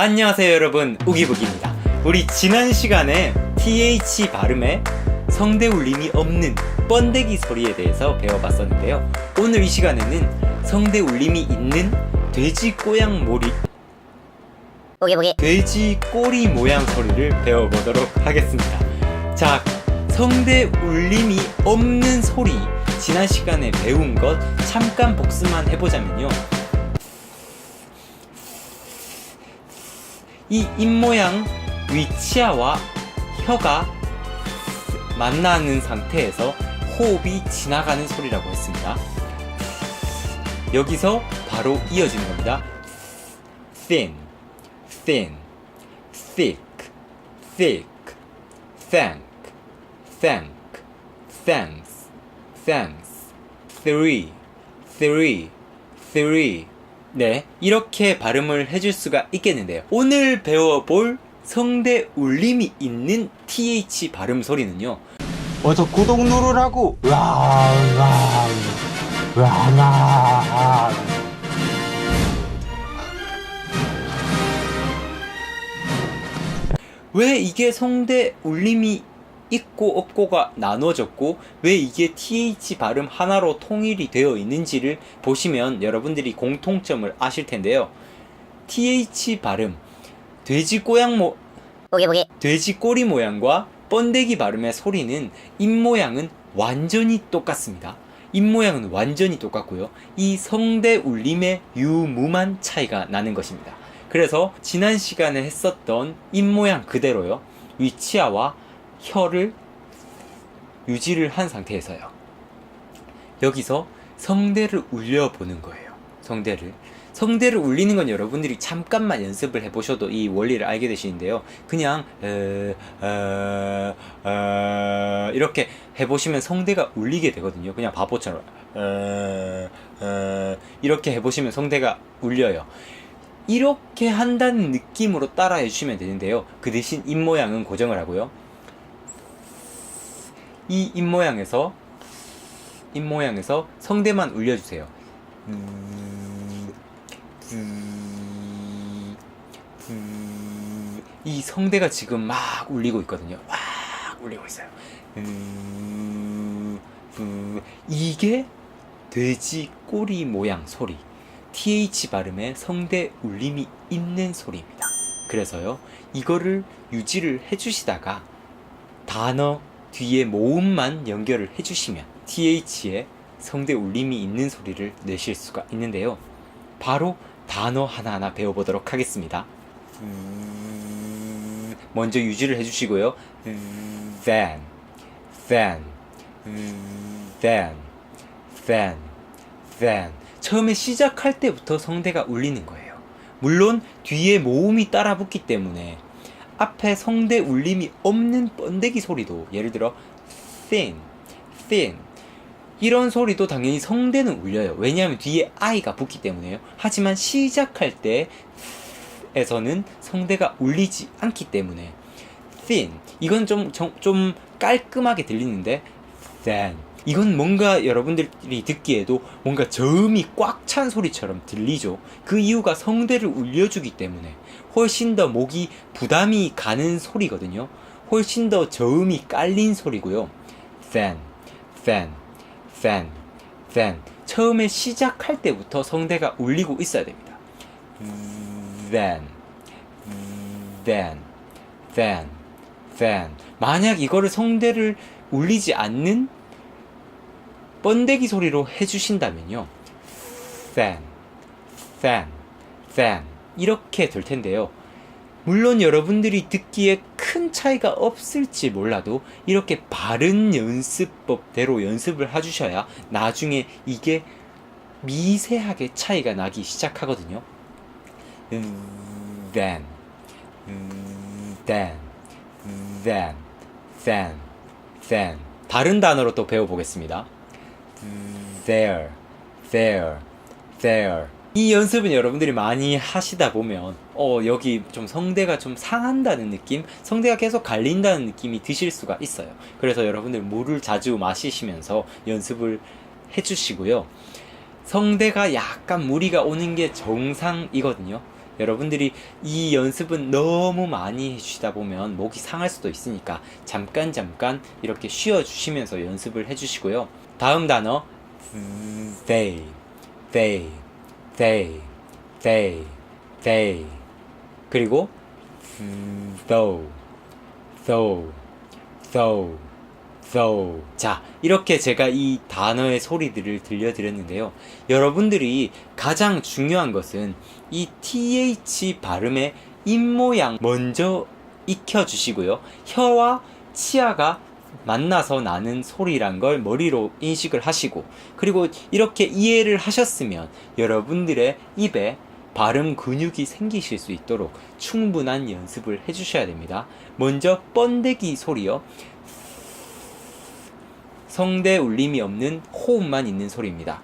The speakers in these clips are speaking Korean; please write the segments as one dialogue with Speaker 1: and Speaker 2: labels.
Speaker 1: 안녕하세요 여러분. 우기북입니다. 우리 지난 시간에 TH 발음에 성대 울림이 없는 번데기 소리에 대해서 배워봤었는데요. 오늘 이 시간에는 성대 울림이 있는 돼지 꼬양 모리
Speaker 2: 보기 보기
Speaker 1: 돼지 꼬리 모양 소리를 배워보도록 하겠습니다. 자 성대 울림이 없는 소리 지난 시간에 배운 것 잠깐 복습만 해보자면요 이 입모양 위치아와 혀가 만나는 상태에서 호흡이 지나가는 소리라고 했습니다. 여기서 바로 이어지는 겁니다. thin, thin, thick, thick, thank, thank, thanks, thanks, three, three, three. 네, 이렇게 발음을 해줄 수가 있겠는데요. 오늘 배워볼 성대 울림이 있는 TH 발음 소리는요.
Speaker 3: 어서 구독 누르라고. 와, 와, 와, 와.
Speaker 1: 왜 이게 성대 울림이 있고 없고가 나눠졌고 왜 이게 TH 발음 하나로 통일이 되어 있는지를 보시면 여러분들이 공통점을 아실 텐데요. TH 발음 돼지 꼬양 모
Speaker 2: 보기 보기
Speaker 1: 돼지 꼬리 모양과 번데기 발음의 소리는 입 모양은 완전히 똑같습니다. 입 모양은 완전히 똑같고요. 이 성대 울림의 유무만 차이가 나는 것입니다. 그래서 지난 시간에 했었던 입 모양 그대로요. 위치아와 혀를 유지를 한 상태에서요. 여기서 성대를 울려보는 거예요. 성대를. 성대를 울리는 건 여러분들이 잠깐만 연습을 해보셔도 이 원리를 알게 되시는데요. 그냥 에, 어, 어, 이렇게 해보시면 성대가 울리게 되거든요. 그냥 바보처럼 에, 에, 이렇게 해보시면 성대가 울려요. 이렇게 한다는 느낌으로 따라해 주시면 되는데요. 그 대신 입 모양은 고정을 하고요. 이 입 모양에서 입 모양에서 성대만 울려주세요. 이 성대가 지금 막 울리고 있거든요. 막 울리고 있어요. 이게 돼지 꼬리 모양 소리. TH 발음에 성대 울림이 있는 소리입니다. 그래서요, 이거를 유지를 해주시다가 단어 뒤에 모음만 연결을 해주시면 TH에 성대 울림이 있는 소리를 내실 수가 있는데요. 바로 단어 하나하나 배워보도록 하겠습니다. 음, 먼저 유지를 해주시고요. 음, then, then, 음, then, then, then. 처음에 시작할 때부터 성대가 울리는 거예요. 물론 뒤에 모음이 따라 붙기 때문에 앞에 성대 울림이 없는 번데기 소리도 예를 들어 thin, thin 이런 소리도 당연히 성대는 울려요. 왜냐하면 뒤에 i가 붙기 때문에요. 하지만 시작할 때 에서는 성대가 울리지 않기 때문에 thin 이건 좀, 좀, 좀 깔끔하게 들리는데 then 이건 뭔가 여러분들이 듣기에도 뭔가 저음이 꽉 찬 소리처럼 들리죠. 그 이유가 성대를 울려주기 때문에 훨씬 더 목이 부담이 가는 소리거든요. 훨씬 더 저음이 깔린 소리고요. then, then, then, then. 처음에 시작할 때부터 성대가 울리고 있어야 됩니다. then, then, then, then. 만약 이거를 성대를 울리지 않는 번데기 소리로 해주신다면요. then, then, then 이렇게 될 텐데요. 물론 여러분들이 듣기에 큰 차이가 없을지 몰라도 이렇게 바른 연습법대로 연습을 해주셔야 나중에 이게 미세하게 차이가 나기 시작하거든요. 음, then, 음, then, then, then, then. 다른 단어로 또 배워보겠습니다. There, there, there. 이 연습은 여러분들이 많이 하시다 보면 어 여기 좀 성대가 좀 상한다는 느낌, 성대가 계속 갈린다는 느낌이 드실 수가 있어요. 그래서 여러분들 물을 자주 마시시면서 연습을 해주시고요. 성대가 약간 무리가 오는 게 정상이거든요. 여러분들이 이 연습은 너무 많이 해주시다 보면 목이 상할 수도 있으니까 잠깐 잠깐 이렇게 쉬어 주시면서 연습을 해주시고요. 다음 단어 they, they, they, they, they 그리고 though, though, though, though. 자, 이렇게 제가 이 단어의 소리들을 들려드렸는데요. 여러분들이 가장 중요한 것은 이 th 발음의 입 모양 먼저 익혀 주시고요. 혀와 치아가 만나서 나는 소리란 걸 머리로 인식을 하시고, 그리고 이렇게 이해를 하셨으면 여러분들의 입에 발음 근육이 생기실 수 있도록 충분한 연습을 해주셔야 됩니다. 먼저 번데기 소리요. 성대 울림이 없는 호흡만 있는 소리입니다.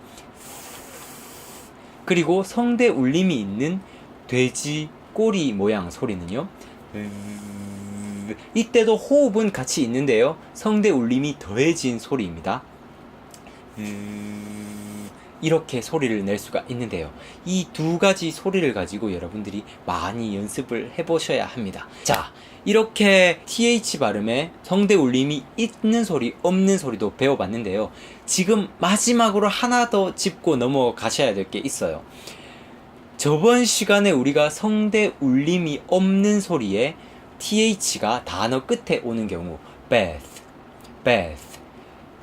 Speaker 1: 그리고 성대 울림이 있는 돼지 꼬리 모양 소리는요. 음, 이때도 호흡은 같이 있는데요. 성대 울림이 더해진 소리입니다. 음, 이렇게 소리를 낼 수가 있는데요. 이 두 가지 소리를 가지고 여러분들이 많이 연습을 해보셔야 합니다. 자, 이렇게 TH 발음에 성대 울림이 있는 소리, 없는 소리도 배워봤는데요. 지금 마지막으로 하나 더 짚고 넘어가셔야 될 게 있어요. 저번 시간에 우리가 성대 울림이 없는 소리에 TH가 단어 끝에 오는 경우, bath, bath.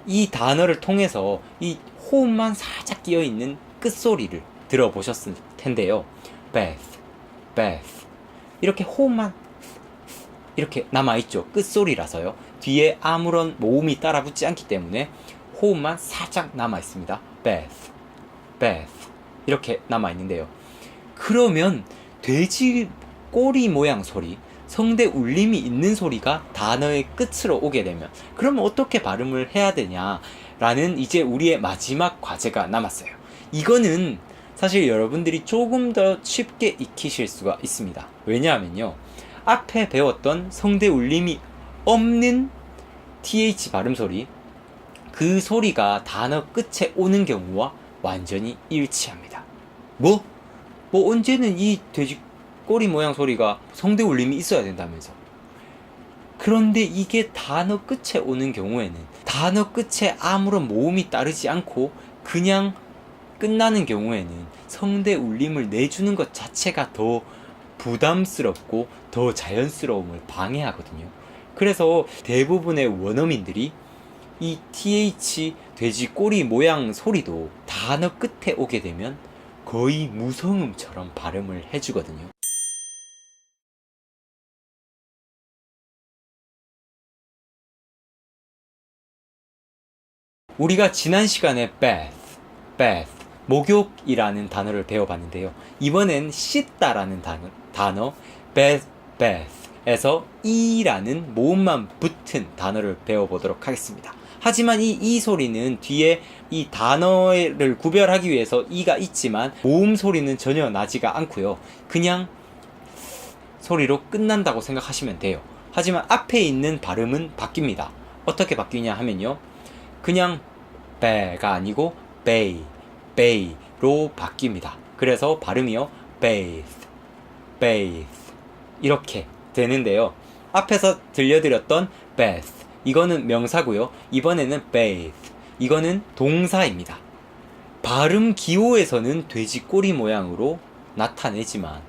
Speaker 1: 이 단어를 통해서 이 호흡만 살짝 끼어 있는 끝소리를 들어보셨을 텐데요. bath, bath. 이렇게 호흡만 이렇게 남아 있죠. 끝소리라서요. 뒤에 아무런 모음이 따라 붙지 않기 때문에 호흡만 살짝 남아 있습니다. bath, bath. 이렇게 남아 있는데요. 그러면 돼지 꼬리 모양 소리, 성대 울림이 있는 소리가 단어의 끝으로 오게 되면 그러면 어떻게 발음을 해야 되냐라는 이제 우리의 마지막 과제가 남았어요. 이거는 사실 여러분들이 조금 더 쉽게 익히실 수가 있습니다. 왜냐하면요. 앞에 배웠던 성대 울림이 없는 th 발음 소리 그 소리가 단어 끝에 오는 경우와 완전히 일치합니다. 뭐? 뭐 언제는 이 돼지 꼬리 모양 소리가 성대 울림이 있어야 된다면서. 그런데 이게 단어 끝에 오는 경우에는 단어 끝에 아무런 모음이 따르지 않고 그냥 끝나는 경우에는 성대 울림을 내주는 것 자체가 더 부담스럽고 더 자연스러움을 방해하거든요. 그래서 대부분의 원어민들이 이 th 돼지 꼬리 모양 소리도 단어 끝에 오게 되면 거의 무성음처럼 발음을 해주거든요. 우리가 지난 시간에 bath, bath, 목욕이라는 단어를 배워봤는데요. 이번엔 씻다라는 단어, 단어 bath, bath에서 이라는 모음만 붙은 단어를 배워보도록 하겠습니다. 하지만 이 이 소리는 뒤에 이 단어를 구별하기 위해서 이가 있지만 모음 소리는 전혀 나지가 않고요. 그냥 소리로 끝난다고 생각하시면 돼요. 하지만 앞에 있는 발음은 바뀝니다. 어떻게 바뀌냐 하면요. 그냥 be가 아니고 bay, bay로 바뀝니다. 그래서 발음이요. bathe, bathe 이렇게 되는데요. 앞에서 들려드렸던 bath 이거는 명사고요. 이번에는 bathe 이거는 동사입니다. 발음 기호에서는 돼지 꼬리 모양으로 나타내지만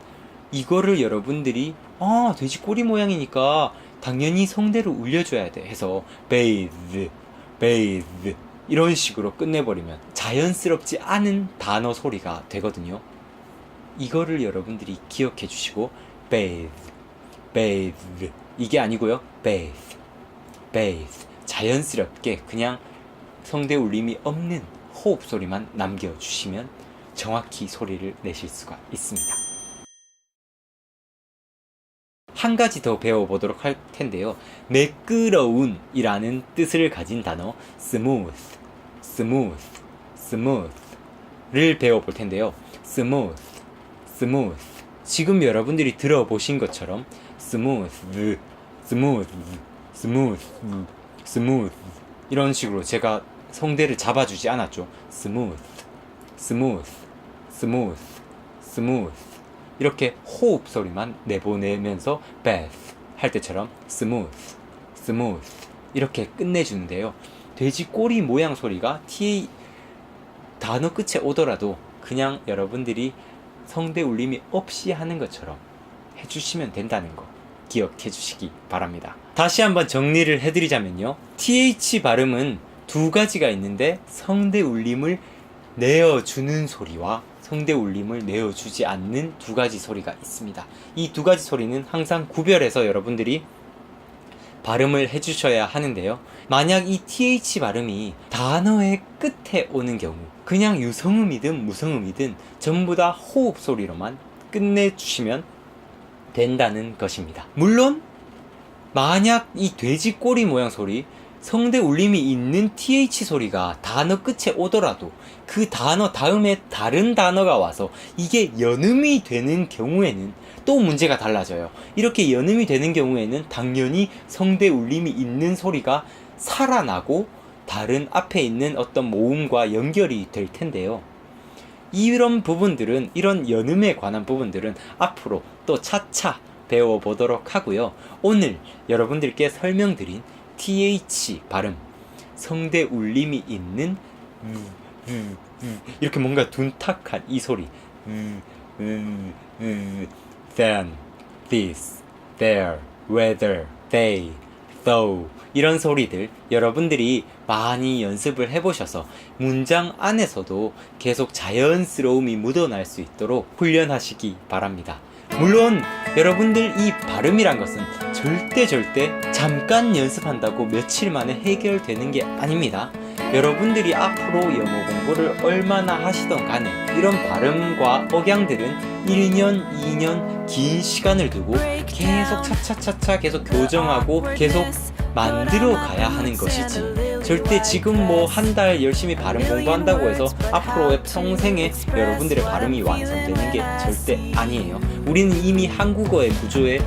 Speaker 1: 이거를 여러분들이 아 돼지 꼬리 모양이니까 당연히 성대를 울려줘야 돼 해서 bathe, bathe 이런 식으로 끝내버리면 자연스럽지 않은 단어 소리가 되거든요. 이거를 여러분들이 기억해 주시고 bathe, bathe 이게 아니고요. bathe, bathe 자연스럽게 그냥 성대 울림이 없는 호흡 소리만 남겨주시면 정확히 소리를 내실 수가 있습니다. 한 가지 더 배워보도록 할 텐데요. 매끄러운 이라는 뜻을 가진 단어 smooth, smooth, smooth를 배워볼 텐데요. smooth, smooth. 지금 여러분들이 들어보신 것처럼 smooth, smooth, smooth, smooth 이런 식으로 제가 성대를 잡아주지 않았죠. smooth, smooth, smooth, smooth 이렇게 호흡 소리만 내보내면서 bath 할 때처럼 smooth, smooth 이렇게 끝내주는데요. 돼지 꼬리 모양 소리가 TA 단어 끝에 오더라도 그냥 여러분들이 성대 울림이 없이 하는 것처럼 해주시면 된다는 거 기억해 주시기 바랍니다. 다시 한번 정리를 해드리자면요. TH 발음은 두 가지가 있는데 성대 울림을 내어주는 소리와 성대 울림을 내어주지 않는 두 가지 소리가 있습니다. 이 두 가지 소리는 항상 구별해서 여러분들이 발음을 해주셔야 하는데요. 만약 이 TH 발음이 단어의 끝에 오는 경우, 그냥 유성음이든 무성음이든 전부 다 호흡 소리로만 끝내주시면 된다는 것입니다. 물론, 만약 이 돼지 꼬리 모양 소리, 성대 울림이 있는 TH 소리가 단어 끝에 오더라도 그 단어 다음에 다른 단어가 와서 이게 연음이 되는 경우에는 또 문제가 달라져요. 이렇게 연음이 되는 경우에는 당연히 성대 울림이 있는 소리가 살아나고 다른 앞에 있는 어떤 모음과 연결이 될 텐데요. 이런 부분들은 이런 연음에 관한 부분들은 앞으로 또 차차 배워보도록 하고요. 오늘 여러분들께 설명드린 TH 발음. 성대 울림이 있는 음, 음, 음, 이렇게 뭔가 둔탁한 이 소리. then, this, there, whether, they, though. 이런 소리들 여러분들이 많이 연습을 해보셔서 문장 안에서도 계속 자연스러움이 묻어날 수 있도록 훈련하시기 바랍니다. 물론 여러분들 이 발음이란 것은 절대 절대 잠깐 연습한다고 며칠 만에 해결되는 게 아닙니다. 여러분들이 앞으로 영어 공부를 얼마나 하시던 간에 이런 발음과 억양들은 1년, 2년 긴 시간을 두고 계속 차차차차 계속 교정하고 계속 만들어 가야 하는 것이지. 절대 지금 뭐 한 달 열심히 발음 공부한다고 해서 앞으로의 평생에 여러분들의 발음이 완성되는 게 절대 아니에요. 우리는 이미 한국어의 구조에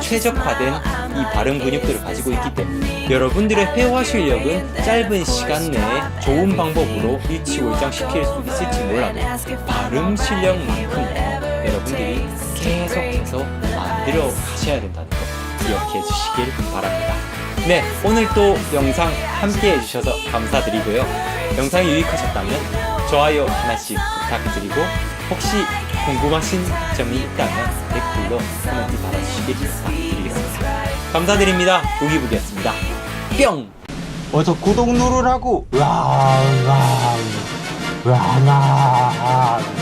Speaker 1: 최적화된 이 발음 근육들을 가지고 있기 때문에 여러분들의 회화 실력은 짧은 시간 내에 좋은 방법으로 일치월장 시킬 수 있을지 몰라도 발음 실력만큼은 여러분들이 계속해서 만들어 가셔야 된다는 거 기억해 주시길 바랍니다. 네, 오늘 또 영상 함께 해주셔서 감사드리고요. 영상이 유익하셨다면 좋아요 하나씩 부탁드리고 혹시 궁금하신 점이 있다면 댓글로 코멘트 달아주시길 부탁드리겠습니다. 감사드립니다. 우기부기였습니다. 뿅!
Speaker 3: 어서 구독 누르라고 으아 으아 으아 으아